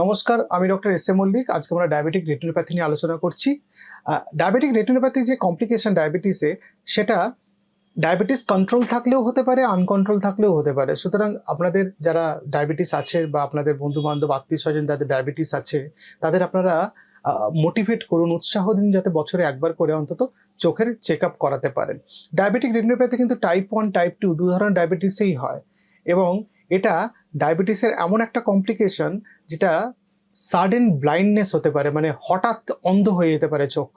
নমস্কার, আমি doctor S A Mallick. আজকে আমরা ডায়াবেটিক রেটিনোপ্যাথি নিয়ে আলোচনা করছি। ডায়াবেটিক রেটিনোপ্যাথি যে কমপ্লিকেশন ডায়াবেটিসে সেটা ডায়াবেটিস কন্ট্রোল থাকলেও হতে পারে, আনকন্ট্রোল থাকলেও হতে পারে। সুতরাং আপনাদের যারা ডায়াবেটিস আছে বা আপনাদের বন্ধু বান্ধব আত্মীয় স্বজন যাদের ডায়াবেটিস আছে, তাদের আপনারা মোটিভেট করুন, উৎসাহ দিন যাতে বছরে একবার করে অন্তত চোখের চেক আপ করাতে পারেন। ডায়াবেটিক রেটিনোপ্যাথি কিন্তু টাইপ ওয়ান, টাইপ টু দু ধরনের ডায়াবেটিসেই হয়। এবং এটা ডায়াবেটিসের এমন একটা কমপ্লিকেশন যেটা সাডেন ব্লাইন্ডনেস হতে পারে মানে হঠাৎ অন্ধ হয়ে যেতে পারে চোখ।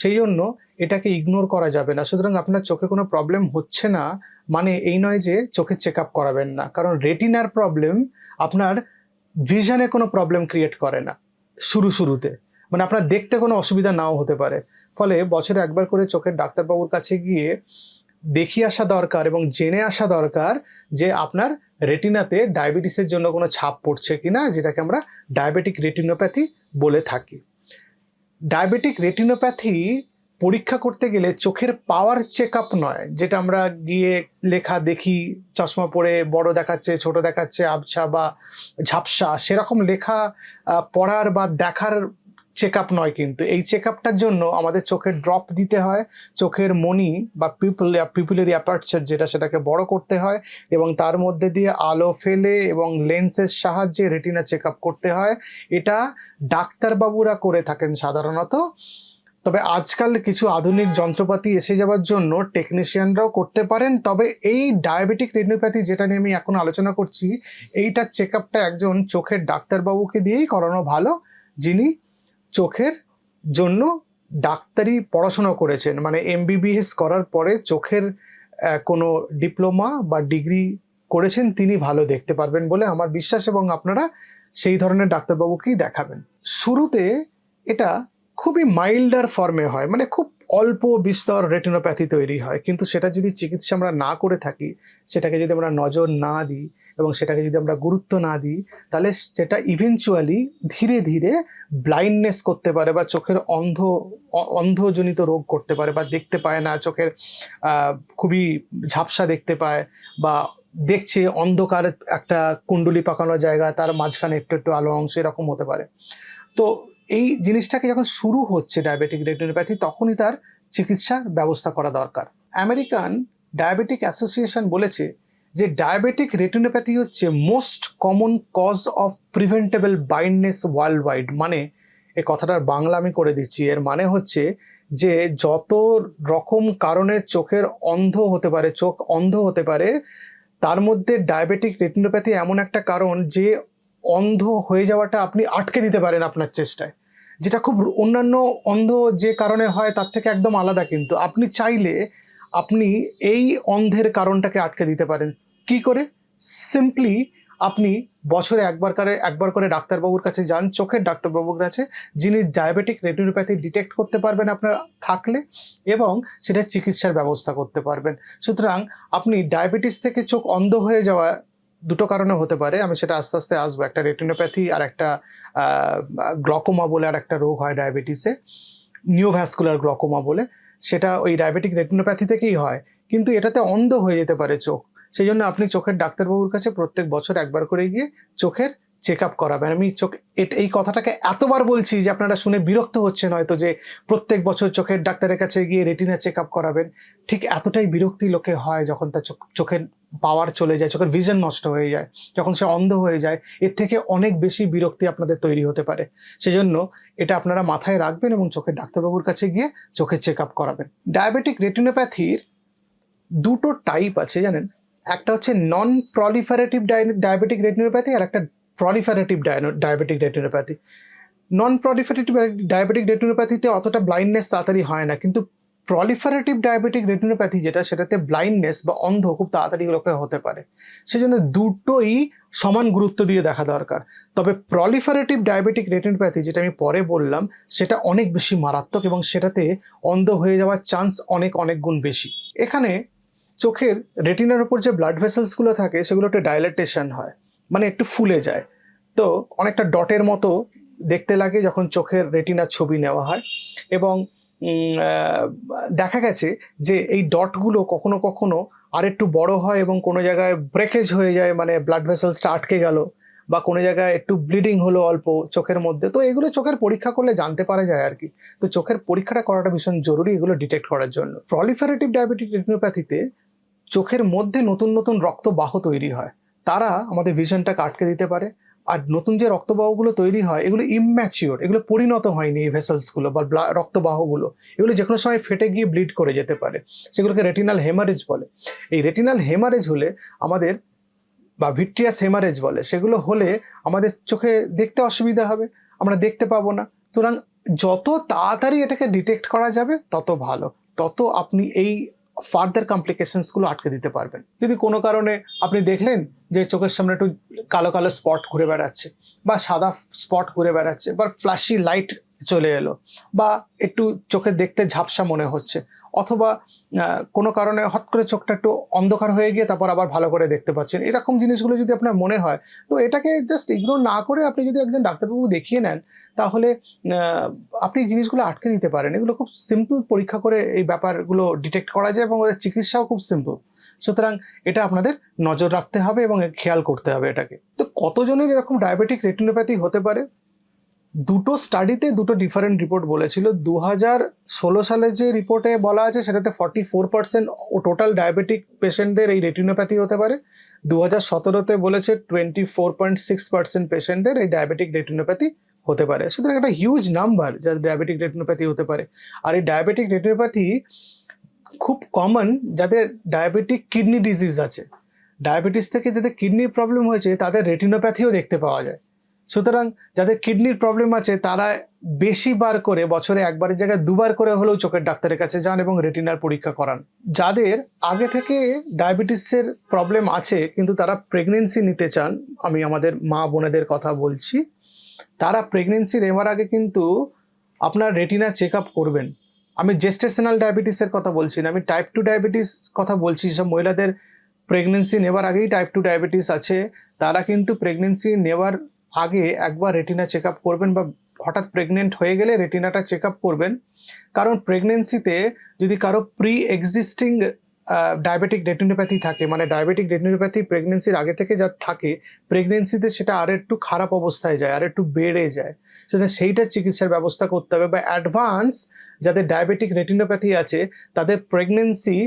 সেই জন্য এটাকে ইগনোর করা যাবে না। সুতরাং আপনার চোখে কোনো প্রবলেম হচ্ছে না মানে এই নয় যে চোখের চেক আপ করাবেন না। কারণ রেটিনার প্রবলেম আপনার ভিশনে কোনো প্রবলেম ক্রিয়েট করে না, শুরু শুরুতে। মানে আপনার দেখতে কোনো অসুবিধা নাও হতে পারে। ফলে বছরে একবার করে চোখের ডাক্তারবাবুর কাছে গিয়ে দেখিয়ে আসা দরকার এবং জেনে আসা দরকার যে আপনার রেটিনাতে ডায়াবেটিসের জন্য কোনো ছাপ পড়ছে কি না যেটাকে আমরা ডায়াবেটিক রেটিনোপ্যাথি বলে থাকি। ডায়াবেটিক রেটিনোপ্যাথি পরীক্ষা করতে গেলে চোখের পাওয়ার চেক আপ নয়, যেটা আমরা গিয়ে লেখা দেখি, চশমা পরে বড় দেখাচ্ছে, ছোট দেখাচ্ছে, আবছা বা ঝাপসা, সেরকম লেখা পড়ার বা দেখার চেক আপ নয় কিন্তু। এই চেক আপটার জন্য আমাদের চোখের ড্রপ দিতে হয়, চোখের মনি বা পিপল পিপুলারি অ্যাপারচার যেটা সেটাকে বড় করতে হয় এবং তার মধ্যে দিয়ে আলো ফেলে এবং লেন্সের সাহায্যে রেটিনা চেক আপ করতে হয়। এটা ডাক্তারবাবুরা করে থাকেন সাধারণত। তবে আজকাল কিছু আধুনিক যন্ত্রপাতি এসে যাওয়ার জন্য টেকনিশিয়ানরাও করতে পারেন। তবে এই ডায়াবেটিক রেটিনোপ্যাথি যেটা নিয়ে আমি এখন আলোচনা করছি, এইটার চেক আপটা একজন চোখের ডাক্তারবাবুকে দিয়েই করানো ভালো, যিনি চোখের জন্য ডাক্তারি পড়াশোনা করেছেন। মানে এমবিবিএস করার পরে চোখের কোনো ডিপ্লোমা বা ডিগ্রি করেছেন তিনি ভালো দেখতে পারবেন বলে আমার বিশ্বাস এবং আপনারা সেই ধরনের ডাক্তারবাবুকেই দেখাবেন। শুরুতে এটা খুবই মাইল্ডার ফর্মে হয় মানে খুব অল্প বিস্তর রেটিনোপ্যাথি তৈরি হয়। কিন্তু সেটা যদি চিকিৎসা আমরা না করে থাকি, সেটাকে যদি আমরা নজর না দিই এবং সেটাকে যদি আমরা গুরুত্ব না দিই, তাহলে সেটা ইভেনচুয়ালি ধীরে ধীরে ব্লাইন্ডনেস করতে পারে বা চোখের অন্ধ, অন্ধজনিত রোগ করতে পারে বা দেখতে পায় না, চোখের খুবই ঝাপসা দেখতে পায় বা দেখছে অন্ধকার একটা কুণ্ডলি পাকানো জায়গা, তার মাঝখানে একটু একটু আলো অংশ, এরকম হতে পারে। তো এই জিনিসটাকে যখন শুরু হচ্ছে ডায়াবেটিক রেটিনোপ্যাথি তখনই তার চিকিৎসার ব্যবস্থা করা দরকার। আমেরিকান ডায়াবেটিক অ্যাসোসিয়েশন বলেছে যে ডায়াবেটিক রেটিনোপ্যাথি হচ্ছে most common cause of preventable blindness worldwide মানে এ কথাটার বাংলা আমি করে দিচ্ছি। এর মানে হচ্ছে যে যত রকম কারণে চোখের অন্ধ হতে পারে, চোখ অন্ধ হতে পারে, তার মধ্যে ডায়াবেটিক রেটিনোপ্যাথি এমন একটা কারণ যে অন্ধ হয়ে যাওয়াটা আপনি আটকে দিতে পারেন আপনার চেষ্টায়। যেটা খুব অন্যান্য অন্ধ যে কারণে হয়, তার থেকে একদম আলাদা কিন্তু। আপনি চাইলে আপনি এই অন্ধের কারণটাকে আটকে দিতে পারেন। কি করে? সিম্পলি আপনি বছরে একবার করে একবার করে ডাক্তারবাবুর কাছে যান, চোখের ডাক্তারবাবুর কাছে, যিনি ডায়াবেটিক রেটিনোপ্যাথি ডিটেক্ট করতে পারবেন আপনার থাকলে এবং সেটা চিকিৎসার ব্যবস্থা করতে পারবেন। সুতরাং আপনি ডায়াবেটিস থেকে চোখ অন্ধ হয়ে যাওয়া দুটো কারণে হতে পারে। আমি সেটা আস্তে আস্তে আসব। একটা রেটিনোপ্যাথি আর একটা গ্লকোমা বলে আর একটা রোগ হয় ডায়াবেটিসে নিওভ্যাসকুলার গ্লকোমা বলে। সেটা ওই ডায়াবেটিক রেটিনোপ্যাথি থেকেই হয়। কিন্তু এটাতে অন্ধ হয়ে যেতে পারে চোখ। সেই জন্য আপনি চোখের ডাক্তারবাবুর কাছে প্রত্যেক বছর একবার করে গিয়ে চোখের চেক আপ করাবেন। আমি চোখ এই কথাটাকে এতবার বলছি যে আপনারা শুনে বিরক্ত হচ্ছেন হয়তো যে প্রত্যেক বছর চোখের ডাক্তারের কাছে গিয়ে রেটিনা চেক আপ করাবেন। ঠিক এতটাই বিরক্তি লোকে হয় যখন তার চোখ, চোখের পাওয়ার চলে যায়, চোখের ভিশন নষ্ট হয়ে যায়, যখন সে অন্ধ হয়ে যায়, এর থেকে অনেক বেশি বিরক্তি আপনাদের তৈরি হতে পারে। সেজন্য এটা আপনারা মাথায় রাখবেন এবং চোখের ডাক্তারবাবুর কাছে গিয়ে চোখের চেক আপ করাবেন। ডায়াবেটিক রেটিনোপ্যাথির দুটো টাইপ আছে জানেন? একটা হচ্ছে নন প্রলিফারেটিভ ডায়াবেটিক রেটিনোপ্যাথি আর একটা proliferative diabetic retinopathy non proliferative diabetic রেটিনোপ্যাথিতে অতটা ব্লাইন্ডনেস তাড়াতাড়ি হয় না, কিন্তু প্রলিফারেটিভ ডায়াবেটিক রেটিনোপ্যাথি যেটা, সেটাতে ব্লাইন্ডনেস বা অন্ধ খুব তাড়াতাড়ি লোকে হতে পারে। সেজন্য দুটোই সমান গুরুত্ব দিয়ে দেখা দরকার। তবে প্রলিফারেটিভ ডায়াবেটিক রেটিনোপ্যাথি যেটা আমি পরে বললাম, সেটা অনেক বেশি মারাত্মক এবং সেটাতে অন্ধ হয়ে যাওয়ার চান্স অনেক অনেক গুণ বেশি। এখানে চোখের রেটিনার উপর যে ব্লাড ভেসেলসগুলো থাকে, সেগুলো একটু ডাইলেটেশন হয় মানে একটু ফুলে যায়। তো অনেকটা ডটের মতো দেখতে লাগে যখন চোখের রেটিনার ছবি নেওয়া হয়। এবং দেখা গেছে যে এই ডটগুলো কখনো কখনো আর একটু বড় হয় এবং কোনো জায়গায় ব্রেকেজ হয়ে যায় মানে ব্লাড ভেসেলসটা আটকে গেল বা কোনো জায়গায় একটু ব্লিডিং হলো অল্প চোখের মধ্যে। তো এগুলো চোখের পরীক্ষা করলে জানতে পারা যায় আর কি। তো চোখের পরীক্ষাটা করাটা ভীষণ জরুরি এগুলো ডিটেক্ট করার জন্য। প্রলিফারেটিভ ডায়াবেটিক রেটিনোপ্যাথিতে চোখের মধ্যে নতুন নতুন রক্তবাহ তৈরি হয়। তারা আমাদের ভিশনটাকে আটকে দিতে পারে আর নতুন যে রক্তবাহগুলো তৈরি হয়, এগুলো ইম্যাচিওর এগুলো পরিণত হয়নি এই ভেসেলসগুলো বা রক্তবাহগুলো। এগুলো যে কোনো সময় ফেটে গিয়ে ব্লিড করে যেতে পারে। সেগুলোকে রেটিনাল হেমারেজ বলে। এই রেটিনাল হেমারেজ হলে আমাদের বা ভিট্রিয়াস হেমারেজ বলে, সেগুলো হলে আমাদের চোখে দেখতে অসুবিধা হবে। আমরা দেখতে পাবো না। সুতরাং যত তাড়াতাড়ি এটাকে ডিটেক্ট করা যাবে, তত ভালো। তত আপনি এই ফার্দার কমপ্লিকেশনসগুলো আটকে দিতে পারবেন। যদি কোনো কারণে আপনি দেখলেন যে চোখের সামনে একটু কালো কালো স্পট ঘুরে বেড়াচ্ছে বা সাদা স্পট ঘুরে বেড়াচ্ছে বা ফ্ল্যাশি লাইট চলে এলো বা একটু চোখে দেখতে ঝাপসা মনে হচ্ছে অথবা কোনো কারণে হট করে চোখটা একটু অন্ধকার হয়ে গিয়ে তারপর আবার ভালো করে দেখতে পাচ্ছেন। এরকম জিনিসগুলো যদি আপনার মনে হয়, তো এটাকে জাস্ট ইগনোর না করে আপনি যদি একজন ডাক্তারবাবু দেখিয়ে নেন, তাহলে আপনি জিনিসগুলো আটকে নিতে পারেন। এগুলো খুব সিম্পল পরীক্ষা করে এই ব্যাপারগুলো ডিটেক্ট করা যায় এবং ওদের চিকিৎসাও খুব সিম্পল সুতরাং এটা আপনাদের নজর রাখতে হবে এবং খেয়াল করতে হবে এটাকে। তো কতজনের এরকম ডায়াবেটিক রেটিনোপ্যাথি হতে পারে? দুটো স্টাডিতে দুটো ডিফারেন্ট রিপোর্ট বলেছিল। দু হাজার ষোলো সালে যে রিপোর্টে বলা আছে, সেটাতে ফর্টি ফোর পার্সেন্ট ও টোটাল ডায়াবেটিক পেশেন্টদের এই রেটিনোপ্যাথি হতে পারে। দু হাজার সতেরোতে বলেছে twenty four point six percent পেশেন্টদের এই ডায়াবেটিক রেটিনোপ্যাথি হতে পারে। সুতরাং একটা হিউজ নাম্বার যাদের ডায়াবেটিক রেটিনোপ্যাথি হতে পারে। আর এই ডায়াবেটিক রেটিনোপ্যাথি খুব কমন যাদের ডায়াবেটিক কিডনি ডিজিজ আছে। ডায়াবেটিস থেকে যাদের কিডনির প্রবলেম হয়েছে, তাদের রেটিনোপ্যাথিও দেখতে পাওয়া যায়। সুতরাং যাদের কিডনির প্রবলেম আছে, তারা বেশি বার করে, বছরে একবারের জায়গায় দুবার করে হলেও চোখের ডাক্তারের কাছে যান এবং রেটিনার পরীক্ষা করান। যাদের আগে থেকে ডায়াবেটিসের প্রবলেম আছে, কিন্তু তারা প্রেগনেন্সি নিতে চান, আমি আমাদের মা বোনেদের কথা বলছি, তারা প্রেগনেন্সি নেওয়ার আগে কিন্তু আপনার রেটিনা চেক আপ করবেন। আমি জেস্টেশনাল ডায়াবেটিসের কথা বলছি না, আমি টাইপ টু ডায়াবেটিস কথা বলছি সব মহিলাদের প্রেগনেন্সি নেওয়ার আগেই টাইপ টু ডায়াবেটিস আছে, তারা কিন্তু প্রেগনেন্সি নেওয়ার আগে একবার রেটিনা চেক আপ করবেন বা হঠাৎ প্রেগনেন্ট হয়ে গেলে রেটিনাটা চেক আপ করবেন। কারণ প্রেগনেন্সিতে যদি কারও প্রি এক্সিস্টিং ডায়াবেটিক রেটিনোপ্যাথি থাকে মানে ডায়াবেটিক রেটিনোপ্যাথি প্রেগনেন্সির আগে থেকে যা থাকে প্রেগনেন্সিতে সেটা আর একটু খারাপ অবস্থায় যায়, আর একটু বেড়ে যায়। সেটা সেইটা চিকিৎসার ব্যবস্থা করতে হবে বা অ্যাডভান্স যাদের ডায়াবেটিক রেটিনোপ্যাথি আছে, তাদের প্রেগনেন্সি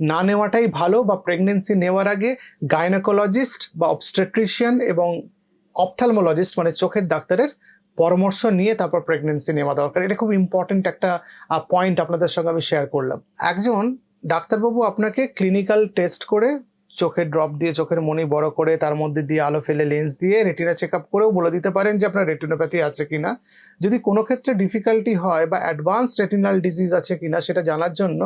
না নেওয়াটাই ভালো বা প্রেগনেন্সি নেওয়ার আগে গাইনোকোলজিস্ট বা অবস্টেট্রিশিয়ান এবং অপথ্যালমোলজিস্ট মানে চোখের ডাক্তারের পরামর্শ নিয়ে তারপর প্রেগনেন্সি নেওয়া দরকার। এটা খুব ইম্পর্টেন্ট একটা পয়েন্ট আপনাদের সঙ্গে আমি শেয়ার করলাম। একজন ডাক্তারবাবু আপনাকে ক্লিনিক্যাল টেস্ট করে চোখের ড্রপ দিয়ে, চোখের মনি বড় করে, তার মধ্যে দিয়ে আলো ফেলে লেন্স দিয়ে রেটিনা চেক আপ করেও বলে দিতে পারেন যে আপনার রেটিনোপ্যাথি আছে কিনা। যদি কোনো ক্ষেত্রে ডিফিকাল্টি হয় বা অ্যাডভান্স রেটিনাল ডিজিজ আছে কিনা, সেটা জানার জন্য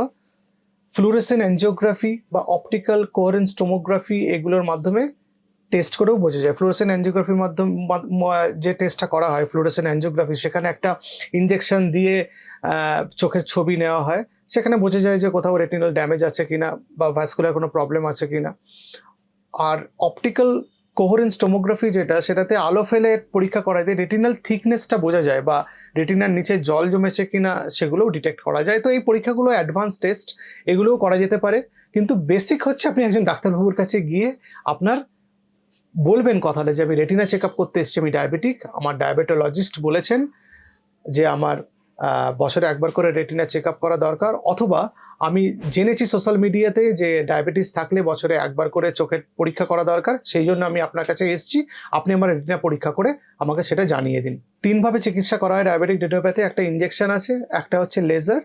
ফ্লুরেসেন অ্যাঞ্জিওগ্রাফি বা অপটিক্যাল কোয়ারেন্স টোমোগ্রাফি এগুলোর মাধ্যমে টেস্ট করেও বোঝা যায়। ফ্লুরেসেন অ্যাঞ্জিওগ্রাফির মাধ্যমে যে টেস্টটা করা হয় ফ্লুরেসেন অ্যাঞ্জিওগ্রাফি সেখানে একটা ইঞ্জেকশন দিয়ে চোখের ছবি নেওয়া হয়। সেখানে বোঝা যায় যে কোথাও রেটিনাল ড্যামেজ আছে কিনা বা ভাস্কুলার কোনো প্রবলেম আছে কিনা। আর অপটিক্যাল কোহরেন্স টোমোগ্রাফি যেটা, সেটাতে আলো ফেলে পরীক্ষা করা যায় রেটিনাল থিকনেসটা বোঝা যায় বা রেটিনার নিচে জল জমেছে কিনা, সেগুলোও ডিটেক্ট করা যায়। তো এই পরীক্ষাগুলো অ্যাডভান্স টেস্ট এগুলোও করা যেতে পারে। কিন্তু বেসিক হচ্ছে আপনি একজন ডাক্তারবাবুর কাছে গিয়ে আপনার বলবেন কথাটা যে আমি রেটিনা চেক আপ করতে এসেছি, আমি ডায়াবেটিক আমার ডায়াবেটোলজিস্ট বলেছেন যে আমার বছরে একবার করে রেটিনা চেক আপ করা দরকার, অথবা আমি জেনেছি সোশ্যাল মিডিয়াতে যে ডায়াবেটিস থাকলে বছরে একবার করে চোখের পরীক্ষা করা দরকার, সেই জন্য আমি আপনার কাছে এসেছি। আপনি আমার রেটিনা পরীক্ষা করে আমাকে সেটা জানিয়ে দিন। তিনভাবে চিকিৎসা করা হয় ডায়াবেটিক রেটিনোপ্যাথি একটা ইঞ্জেকশন আছে, একটা হচ্ছে লেজার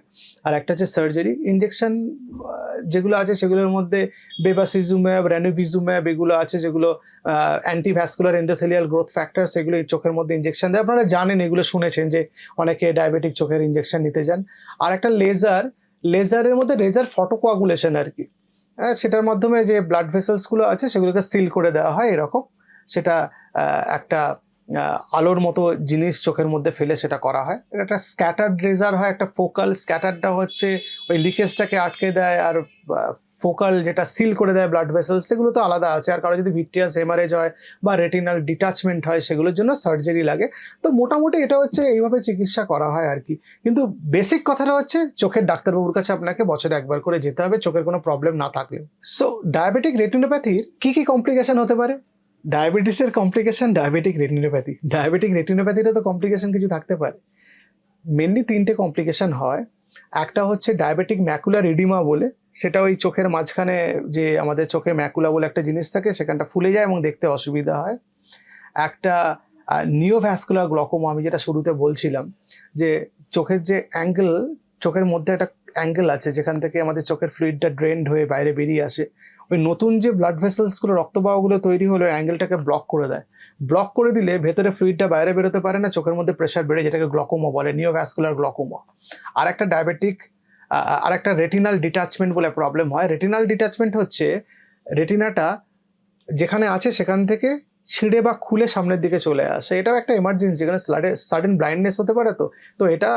আর একটা হচ্ছে সার্জারি ইঞ্জেকশন যেগুলো আছে সেগুলোর মধ্যে বেবাসিজুম্যাব র্যানোভিজুম্যাব এগুলো আছে যেগুলো অ্যান্টিভ্যাসকুলার এন্ডোথেলিয়াল গ্রোথ ফ্যাক্টর সেগুলো চোখের মধ্যে ইঞ্জেকশন দেয়। আপনারা জানেন, এগুলো শুনেছেন যে অনেকে ডায়াবেটিক চোখের ইঞ্জেকশন নিতে যান। আর একটা লেজার লেজারের মধ্যে লেজার ফটোকোয়াগুলেশন আর কি। হ্যাঁ, সেটার মাধ্যমে যে ব্লাড ভেসেলসগুলো আছে সেগুলোকে সিল করে দেওয়া হয় এরকম। সেটা একটা আলোর মতো জিনিস চোখের মধ্যে ফেলে সেটা করা হয়। এটা একটা স্ক্যাটার্ড রেজার হয় একটা ফোকাল স্ক্যাটারটা হচ্ছে ওই লিকেজটাকে আটকে দেয় আর ফোকাল যেটা সিল করে দেয় ব্লাড ভেসেল সেগুলো তো আলাদা আছে। আর কারও যদি ভিট্রিয়াস হেমারেজ হয় বা রেটিনাল ডিটাচমেন্ট হয়, সেগুলোর জন্য সার্জারি লাগে। তো মোটামুটি এটা হচ্ছে এইভাবে চিকিৎসা করা হয় আর কি। কিন্তু বেসিক কথাটা হচ্ছে, চোখের ডাক্তারবাবুর কাছে আপনাকে বছরে একবার করে যেতে হবে, চোখের কোনো প্রবলেম না থাকলেও। সো ডায়াবেটিক রেটিনোপ্যাথির কি কি কমপ্লিকেশন হতে পারে? ডায়াবেটিসের কমপ্লিকেশন ডায়াবেটিক রেটিনোপ্যাথি ডায়াবেটিক রেটিনোপ্যাথিটা তো কমপ্লিকেশন কিছু থাকতে পারে। মেনলি তিনটে কমপ্লিকেশন হয়। একটা হচ্ছে ডায়াবেটিক ম্যাকুলার এডিমা বলে সেটা ওই চোখের মাঝখানে যে আমাদের চোখে ম্যাকুলা বলে একটা জিনিস থাকে, সেখানটা ফুলে যায় এবং দেখতে অসুবিধা হয়। একটা নিওভ্যাসকুলার গ্লকোমা আমি যেটা শুরুতে বলছিলাম, যে চোখের যে অ্যাঙ্গেল চোখের মধ্যে একটা অ্যাঙ্গেল আছে যেখান থেকে আমাদের চোখের ফ্লুইডটা ড্রেন্ড হয়ে বাইরে বেরিয়ে আসে। ওই নতুন যে ব্লাড ভেসেলসগুলো রক্তবাহগুলো তৈরি হলো অ্যাঙ্গেলটাকে ব্লক করে দেয়। ব্লক করে দিলে ভেতরে ফ্লুইডটা বাইরে বেরোতে পারে না, চোখের মধ্যে প্রেশার বেড়ে, যেটাকে গ্লকোমা বলে নিওভ্যাসকুলার গ্লকোমা আর একটা ডায়াবেটিক আর একটা রেটিনাল ডিটাচমেন্ট বলে প্রবলেম হয়। রেটিনাল ডিটাচমেন্ট হচ্ছে রেটিনাটা যেখানে আছে সেখান থেকে ছিঁড়ে বা খুলে সামনের দিকে চলে আসে। এটাও একটা এমার্জেন্সি এখানে সাডেন ব্লাইন্ডনেস হতে পারে তো। তো এটা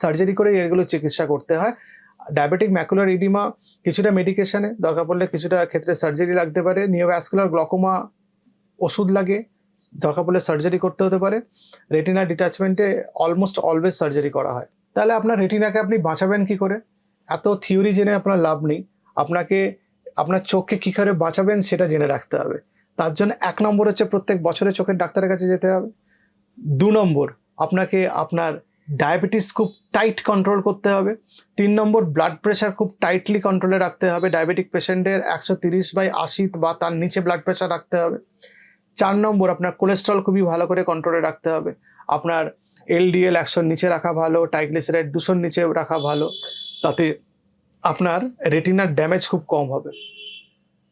সার্জারি করে এগুলো চিকিৎসা করতে হয়। ডায়াবেটিক ম্যাকুলার ইডিমা কিছুটা মেডিকেশানে দরকার পড়লে কিছুটা ক্ষেত্রে সার্জারি লাগতে পারে। নিওভ্যাসকুলার গ্লকোমা ওষুধ লাগে, দরকার পড়লে সার্জারি করতে হতে পারে। রেটিনা ডিটাচমেন্টে অলমোস্ট অলওয়েজ সার্জারি করা হয়। তাহলে আপনার রেটিনাকে আপনি বাঁচাবেন কি করে? এত থিওরি জেনে আপনার লাভ নেই। আপনাকে, আপনার চোখকে কী করে বাঁচাবেন সেটা জেনে রাখতে হবে। তার জন্য এক নম্বর হচ্ছে প্রত্যেক বছরে চোখের ডাক্তারের কাছে যেতে হবে। দু নম্বর, আপনাকে আপনার ডায়াবেটিস খুব টাইট কন্ট্রোল করতে হবে। তিন নম্বর ব্লাড প্রেশার খুব টাইটলি কন্ট্রোলে রাখতে হবে। ডায়াবেটিক পেশেন্টের একশো তিরিশ বাই আশি বা তার নিচে ব্লাড প্রেশার রাখতে হবে। চার নম্বর, আপনার কোলেস্ট্রল খুবই ভালো করে কন্ট্রোলে রাখতে হবে। আপনার এলডিএল একশোর নিচে রাখা ভালো টাইগ্লিসারাইড দুশোর নিচে রাখা ভালো, তাতে আপনার রেটিনার ড্যামেজ খুব কম হবে।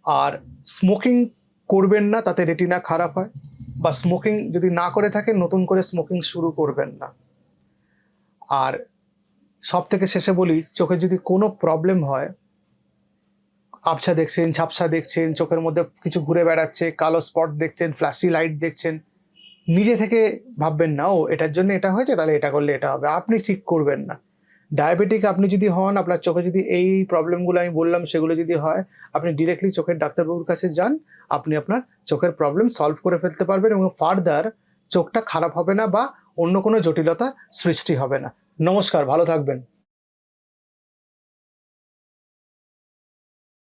আর স্মোকিং করবেন না, তাতে রেটিনা খারাপ হয়। বা স্মোকিং যদি না করে থাকেন, নতুন করে স্মোকিং শুরু করবেন না। আর সব থেকে শেষে বলি, চোখে যদি কোনো প্রবলেম হয়, আবছা দেখছেন, ঝাপসা দেখছেন, চোখের মধ্যে কিছু ঘুরে বেড়াচ্ছে, কালো স্পট দেখছেন ফ্ল্যাশি লাইট দেখছেন নিজে থেকে ভাববেন, না, ও এটার জন্য এটা হয়েছে, তাহলে এটা করলে এটা হবে। আপনি ঠিক করবেন না। ডায়াবেটিক আপনি যদি হন, আপনার চোখে যদি এই প্রবলেমগুলো আমি বললাম, সেগুলো যদি হয়, আপনি ডিরেক্টলি চোখের ডাক্তারবাবুর কাছে যান, আপনি আপনার চোখের প্রবলেম সলভ করে ফেলতে পারবেন এবং ফার্দার চোখটা খারাপ হবে না বা অন্য কোনো জটিলতা সৃষ্টি হবে না। নমস্কার, ভালো থাকবেন।